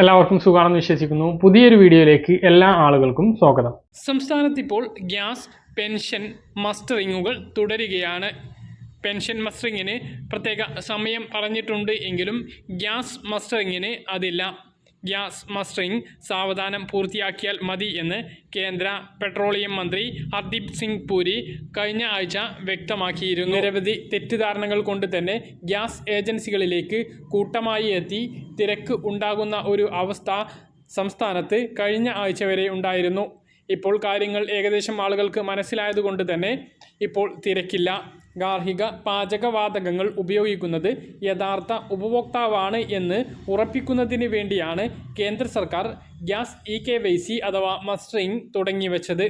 എല്ലാവർക്കും സുഖമാണെന്ന് വിശ്വസിക്കുന്നു. പുതിയൊരു വീഡിയോയിലേക്ക് എല്ലാ ആളുകൾക്കും സ്വാഗതം. സംസ്ഥാനത്ത് ഇപ്പോൾ ഗ്യാസ് പെൻഷൻ മസ്റ്ററിങ്ങുകൾ തുടരുകയാണ്. പെൻഷൻ മസ്റ്ററിങ്ങിന് പ്രത്യേക സമയം പറഞ്ഞിട്ടുണ്ട് എങ്കിലും ഗ്യാസ് മസ്റ്ററിങ്ങിന് അതില്ല. ഗ്യാസ് മസ്റ്ററിംഗ് സാവധാനം പൂർത്തിയാക്കിയാൽ മതി എന്ന് കേന്ദ്ര പെട്രോളിയം മന്ത്രി ഹർദീപ് സിംഗ് പുരി കഴിഞ്ഞ ആഴ്ച വ്യക്തമാക്കിയിരുന്നു. നിരവധി തെറ്റിദ്ധാരണകൾ കൊണ്ട് തന്നെ ഗ്യാസ് ഏജൻസികളിലേക്ക് കൂട്ടമായി എത്തി തിരക്ക് ഉണ്ടാകുന്ന ഒരു അവസ്ഥ സംസ്ഥാനത്ത് കഴിഞ്ഞ ആഴ്ച വരെ ഉണ്ടായിരുന്നു. ഇപ്പോൾ കാര്യങ്ങൾ ഏകദേശം ആളുകൾക്ക് മനസ്സിലായതുകൊണ്ട് തന്നെ ഇപ്പോൾ തിരക്കില്ല. ഗാർഹിക പാചകവാതകങ്ങൾ ഉപയോഗിക്കുന്നത് യഥാർത്ഥ ഉപഭോക്താവാണ് എന്ന് ഉറപ്പിക്കുന്നതിന് വേണ്ടിയാണ് കേന്ദ്ര സർക്കാർ gas E K Y C അഥവാ മസ്റ്ററിംഗ് തുടങ്ങിവെച്ചത്.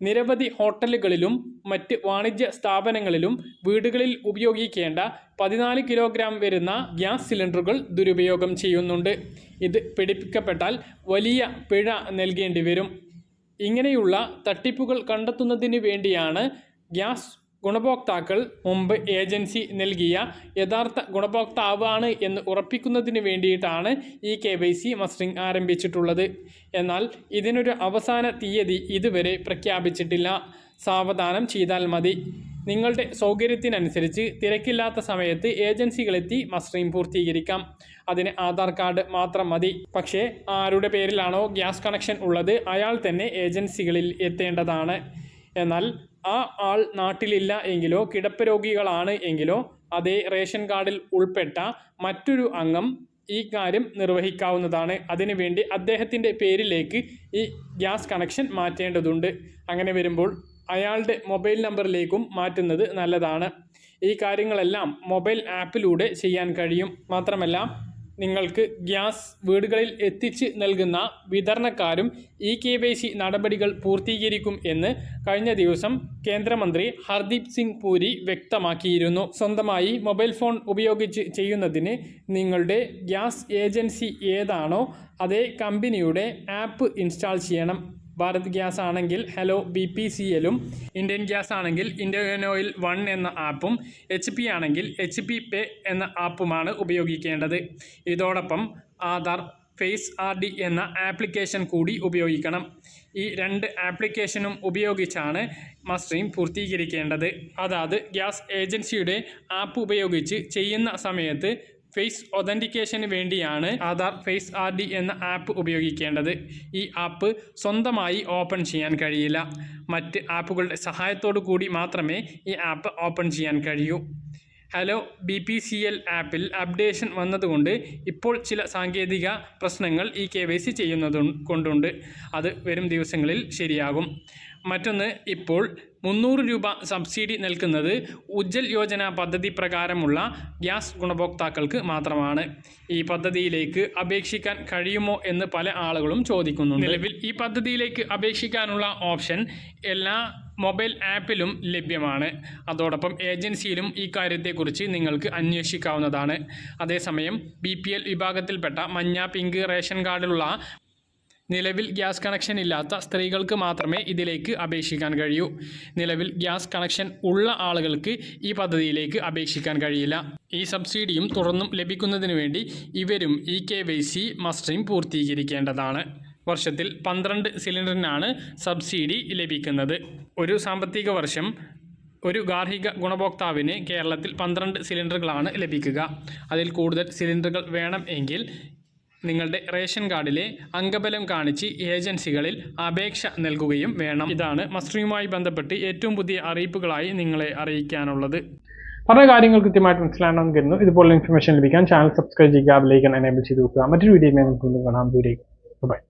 നിരവധി ഹോട്ടലുകളിലും മറ്റ് വാണിജ്യ സ്ഥാപനങ്ങളിലും വീടുകളിൽ ഉപയോഗിക്കേണ്ട പതിനാല് കിലോഗ്രാം വരുന്ന ഗ്യാസ് സിലിണ്ടറുകൾ ദുരുപയോഗം ചെയ്യുന്നുണ്ട്. ഇത് പിടിപ്പിക്കപ്പെട്ടാൽ വലിയ പിഴ നൽകേണ്ടി വരും ഇങ്ങനെയുള്ള തട്ടിപ്പുകൾ കണ്ടെത്തുന്നതിന് വേണ്ടിയാണ് ഗ്യാസ് ഗുണഭോക്താക്കൾ മുമ്പ് ഏജൻസി നൽകിയ യഥാർത്ഥ ഗുണഭോക്താവാണ് എന്ന് ഉറപ്പിക്കുന്നതിന് വേണ്ടിയിട്ടാണ് ഈ കെ വൈ സി മസ്റ്ററിംഗ് ആരംഭിച്ചിട്ടുള്ളത്. എന്നാൽ ഇതിനൊരു അവസാന തീയതി ഇതുവരെ പ്രഖ്യാപിച്ചിട്ടില്ല. സാവധാനം ചെയ്താൽ മതി. നിങ്ങളുടെ സൗകര്യത്തിനനുസരിച്ച് തിരക്കില്ലാത്ത സമയത്ത് ഏജൻസികളെത്തി മസ്റ്ററിംഗ് പൂർത്തീകരിക്കാം. അതിന് ആധാർ കാർഡ് മാത്രം മതി. പക്ഷേ ആരുടെ പേരിലാണോ ഗ്യാസ് കണക്ഷൻ ഉള്ളത് അയാൾ തന്നെ ഏജൻസികളിൽ എത്തേണ്ടതാണ്. എന്നാൽ ആ ആൾ നാട്ടിലില്ല എങ്കിലോ കിടപ്പ് രോഗികളാണ് എങ്കിലോ അതേ റേഷൻ കാർഡിൽ ഉൾപ്പെട്ട മറ്റൊരു അംഗം ഈ കാര്യം നിർവഹിക്കാവുന്നതാണ്. അതിനുവേണ്ടി അദ്ദേഹത്തിന്റെ പേരിലേക്ക് ഈ ഗ്യാസ് കണക്ഷൻ മാറ്റേണ്ടതുണ്ട്. അങ്ങനെ വരുമ്പോൾ അയാളുടെ മൊബൈൽ നമ്പറിലേക്കും മാറ്റുന്നത് നല്ലതാണ്. ഈ കാര്യങ്ങളെല്ലാം മൊബൈൽ ആപ്പിലൂടെ ചെയ്യാൻ കഴിയും. മാത്രമല്ല നിങ്ങൾക്ക് ഗ്യാസ് വീടുകളിൽ എത്തിച്ച് നൽകുന്ന വിതരണക്കാരും ഇ കെ വൈ സി നടപടികൾ പൂർത്തീകരിക്കും എന്ന് കഴിഞ്ഞ ദിവസം കേന്ദ്രമന്ത്രി ഹർദീപ് സിംഗ് പൂരി വ്യക്തമാക്കിയിരുന്നു. സ്വന്തമായി മൊബൈൽ ഫോൺ ഉപയോഗിച്ച് ചെയ്യുന്നതിന് നിങ്ങളുടെ ഗ്യാസ് ഏജൻസി ഏതാണോ അതേ കമ്പനിയുടെ ആപ്പ് ഇൻസ്റ്റാൾ ചെയ്യണം. ഭാരത് ഗ്യാസ് ആണെങ്കിൽ ഹലോ ബി പി സി എല്ലും ഇന്ത്യൻ ഗ്യാസ് ആണെങ്കിൽ ഇന്ത്യൻ ഓയിൽ വൺ എന്ന ആപ്പും എച്ച് പി ആണെങ്കിൽ എച്ച് പി പേ എന്ന ആപ്പുമാണ് ഉപയോഗിക്കേണ്ടത്. ഇതോടൊപ്പം ആധാർ ഫേസ് ആർ ഡി എന്ന ആപ്ലിക്കേഷൻ കൂടി ഉപയോഗിക്കണം. ഈ രണ്ട് ആപ്ലിക്കേഷനും ഉപയോഗിച്ചാണ് മസ്റ്ററിംഗ് പൂർത്തീകരിക്കേണ്ടത്. അതായത് ഗ്യാസ് ഏജൻസിയുടെ ആപ്പ് ഉപയോഗിച്ച് ചെയ്യുന്ന സമയത്ത് ഫേസ് ഒതന്റിക്കേഷന് വേണ്ടിയാണ് ആധാർ ഫേസ് ആർ ഡി എന്ന ആപ്പ് ഉപയോഗിക്കേണ്ടത്. ഈ ആപ്പ് സ്വന്തമായി ഓപ്പൺ ചെയ്യാൻ കഴിയില്ല. മറ്റ് ആപ്പുകളുടെ സഹായത്തോടു കൂടി മാത്രമേ ഈ ആപ്പ് ഓപ്പൺ ചെയ്യാൻ കഴിയൂ. Hello B P C L ആപ്പിൽ അപ്ഡേഷൻ വന്നതുകൊണ്ട് ഇപ്പോൾ ചില സാങ്കേതിക പ്രശ്നങ്ങൾ ഈ കെ വൈ സി ചെയ്യുന്നത് കൊണ്ടുണ്ട്. അത് വരും ദിവസങ്ങളിൽ ശരിയാകും. മറ്റൊന്ന് ഇപ്പോൾ മുന്നൂറ് രൂപ സബ്സിഡി നൽകുന്നത് ഉജ്ജൽ യോജന പദ്ധതി പ്രകാരമുള്ള ഗ്യാസ് ഗുണഭോക്താക്കൾക്ക് മാത്രമാണ്. ഈ പദ്ധതിയിലേക്ക് അപേക്ഷിക്കാൻ കഴിയുമോ എന്ന് പല ആളുകളും ചോദിക്കുന്നു നിലവിൽ ഈ പദ്ധതിയിലേക്ക് അപേക്ഷിക്കാനുള്ള ഓപ്ഷൻ എല്ലാ മൊബൈൽ ആപ്പിലും ലഭ്യമാണ്. അതോടൊപ്പം ഏജൻസിയിലും ഈ കാര്യത്തെക്കുറിച്ച് നിങ്ങൾക്ക് അന്വേഷിക്കാവുന്നതാണ്. അതേസമയം ബി പി എൽ വിഭാഗത്തിൽപ്പെട്ട മഞ്ഞ പിങ്ക് റേഷൻ കാർഡിലുള്ള നിലവിൽ ഗ്യാസ് കണക്ഷൻ ഇല്ലാത്ത സ്ത്രീകൾക്ക് മാത്രമേ ഇതിലേക്ക് അപേക്ഷിക്കാൻ കഴിയൂ. നിലവിൽ ഗ്യാസ് കണക്ഷൻ ഉള്ള ആളുകൾക്ക് ഈ പദ്ധതിയിലേക്ക് അപേക്ഷിക്കാൻ കഴിയില്ല. ഈ സബ്സിഡിയും തുടർന്നും ലഭിക്കുന്നതിന് വേണ്ടി ഇവരും E K Y C mustering പൂർത്തീകരിക്കേണ്ടതാണ്. വർഷത്തിൽ പന്ത്രണ്ട് സിലിണ്ടറിനാണ് സബ്സിഡി ലഭിക്കുന്നത്. ഒരു സാമ്പത്തിക വർഷം ഒരു ഗാർഹിക ഗുണഭോക്താവിന് കേരളത്തിൽ പന്ത്രണ്ട് സിലിണ്ടറുകളാണ് ലഭിക്കുക. അതിൽ കൂടുതൽ സിലിണ്ടറുകൾ വേണം എങ്കിൽ നിങ്ങളുടെ റേഷൻ കാർഡിലെ അംഗബലം കാണിച്ച് ഏജൻസികളിൽ അപേക്ഷ നൽകുകയും വേണം. ഇതാണ് മസ്റ്ററിങ്ങുമായി ബന്ധപ്പെട്ട് ഏറ്റവും പുതിയ അറിയിപ്പുകളായി നിങ്ങളെ അറിയിക്കാനുള്ളത്. പറഞ്ഞ കാര്യങ്ങൾ കൃത്യമായിട്ട് മനസ്സിലാണെന്ന് കരുതുന്നു. ഇതുപോലുള്ള ഇൻഫർമേഷൻ ലഭിക്കാൻ ചാനൽ സബ്സ്ക്രൈബ് ചെയ്യുക ബെലൈക്കൻ എനേബിൾ ചെയ്ത് നോക്കുക മറ്റൊരു വീഡിയോ നമുക്ക് കാണാം. ദൂരേക്ക് ബൈ